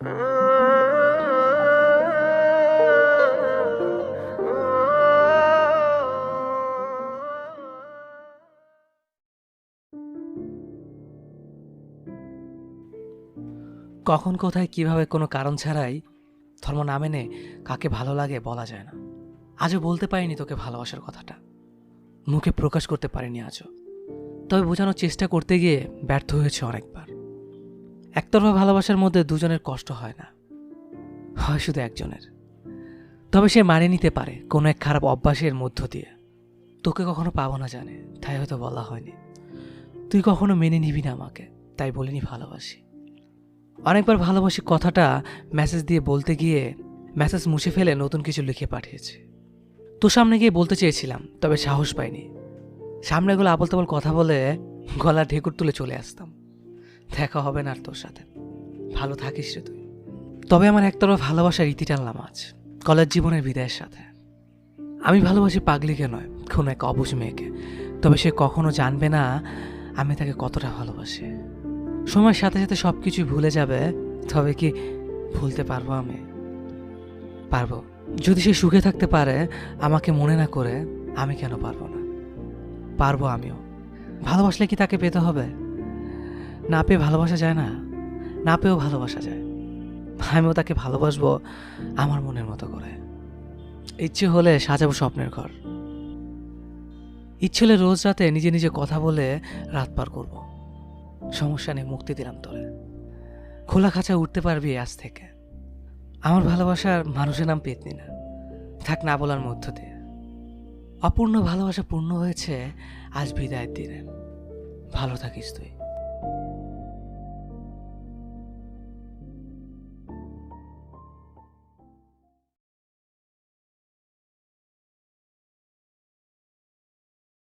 কখন, কোথায়, কীভাবে কোনো কারণ ছাড়াই ধর্ম না মেনে কাকে ভালো লাগে বলা যায় না। আজও বলতে পারিনি তোকে ভালোবাসার কথাটা। মুখে প্রকাশ করতে পারিনি আজও। তবে বোঝানোর চেষ্টা করতে গিয়ে ব্যর্থ হয়েছে অনেকবার। একতরফা ভালোবাসার মধ্যে দুজনের কষ্ট হয় না। হয় শুধু একজনের। তবে সে মানিয়ে নিতে পারে কোনো এক খারাপ অভ্যাসের মধ্য দিয়ে। তোকে কখনো পাবো না জানে, তাই হয়তো বলা হয়নি। তুই কখনো মেনে নিবি না আমাকে, তাই বলিনি ভালোবাসি। অনেকবার ভালোবাসি কথাটা মেসেজ দিয়ে বলতে গিয়ে মেসেজ মুছে ফেলে নতুন কিছু লিখে পাঠিয়েছে। তোর সামনে গিয়ে বলতে চেয়েছিলাম, তবে সাহস পাইনি। সামনে গুলো আবল তাবল কথা বলে গলা ঢেকুর তুলে চলে আসতাম। দেখা হবে না আর তোর সাথে। ভালো থাকিস রে তুই। তবে আমার একতরফা ভালোবাসার রীতি টানলাম আজ কলেজ জীবনের বিদায়ের সাথে। আমি ভালোবাসি পাগলিকে নয়, কোনো এক অবুঝ মেয়েকে। তবে সে কখনো জানবে না আমি তাকে কতটা ভালোবাসি। সময়ের সাথে সাথে সব কিছুই ভুলে যাবে, তবে কি ভুলতে পারব আমি? পারব। যদি সে সুখে থাকতে পারে, আমাকে মনে না করে আমি কেন পারব না? পারব আমিও। ভালোবাসলে কি তাকে পেতে হবে? না পেয়ে ভালোবাসা যায় না না পেয়েও ভালোবাসা যায়। আমিও তাকে ভালোবাসবো আমার মনের মতো করে। ইচ্ছে হলে সাজাবো স্বপ্নের ঘর। ইচ্ছে হলে রোজ রাতে নিজে নিজে কথা বলে রাত পার করব। সমস্যা নেই, মুক্তি দিলাম তোরে। খোলা খাঁচা উঠতে পারবি আজ থেকে। আমার ভালোবাসার মানুষের নাম পেতনি না। থাক না বলার মধ্য দিয়ে। অপূর্ণ ভালোবাসা পূর্ণ হয়েছে আজ বিদায়ের দিনে। ভালো থাকিস তুই।